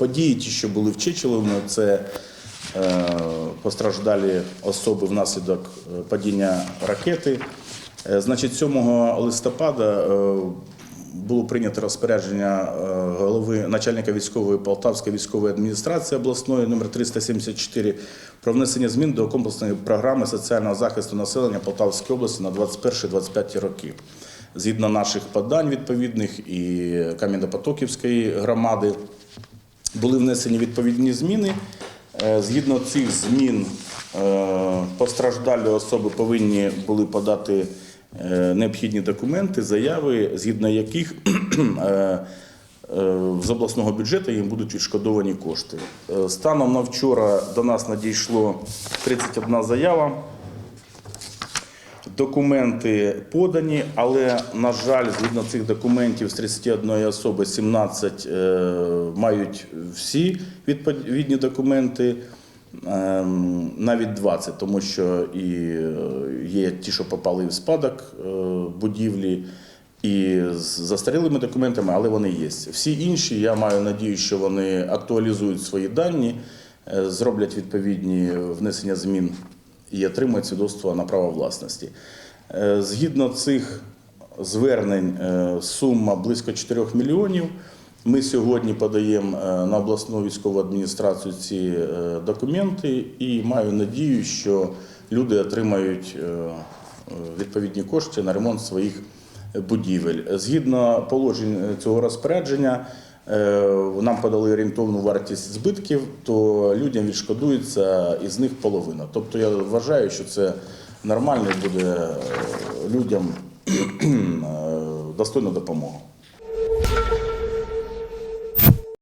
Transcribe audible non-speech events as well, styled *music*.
події, ті, що були в Чечеловому, це е, постраждалі особи внаслідок е, падіння ракети. Е, Значить, 7 листопада було прийнято розпорядження голови начальника військової Полтавської військової адміністрації обласної номер 374 про внесення змін до комплексної програми соціального захисту населення Полтавської області на 21-25 роки. Згідно наших подань відповідних і Кам'янопотоківської громади були внесені відповідні зміни. Е, Згідно цих змін е, постраждалі особи повинні були подати е, необхідні документи, заяви, згідно яких *clears throat* з обласного бюджету їм будуть відшкодовані кошти. Станом на вчора до нас надійшло 31 заява. Документи подані, але, на жаль, згідно цих документів з 31 особи 17 е, мають всі відповідні документи, ем, навіть 20, тому що і е, є ті, що попали в спадок е, будівлі, і з застарілими документами, але вони є. Всі інші, я маю надію, що вони актуалізують свої дані, зроблять відповідні внесення змін і отримують свідоцтво на право власності. Е, Згідно цих звернень, е, сума близько 4 мільйонів. Ми сьогодні подаємо е, на обласну військову адміністрацію ці документи і маю надію, що люди отримають відповідні кошти на ремонт своїх будівель. Згідно положень цього розпорядження, нам подали орієнтовну вартість збитків, то людям відшкодується із них половина. Тобто я вважаю, що це нормально буде е, людям *clears throat* е, достойна допомога.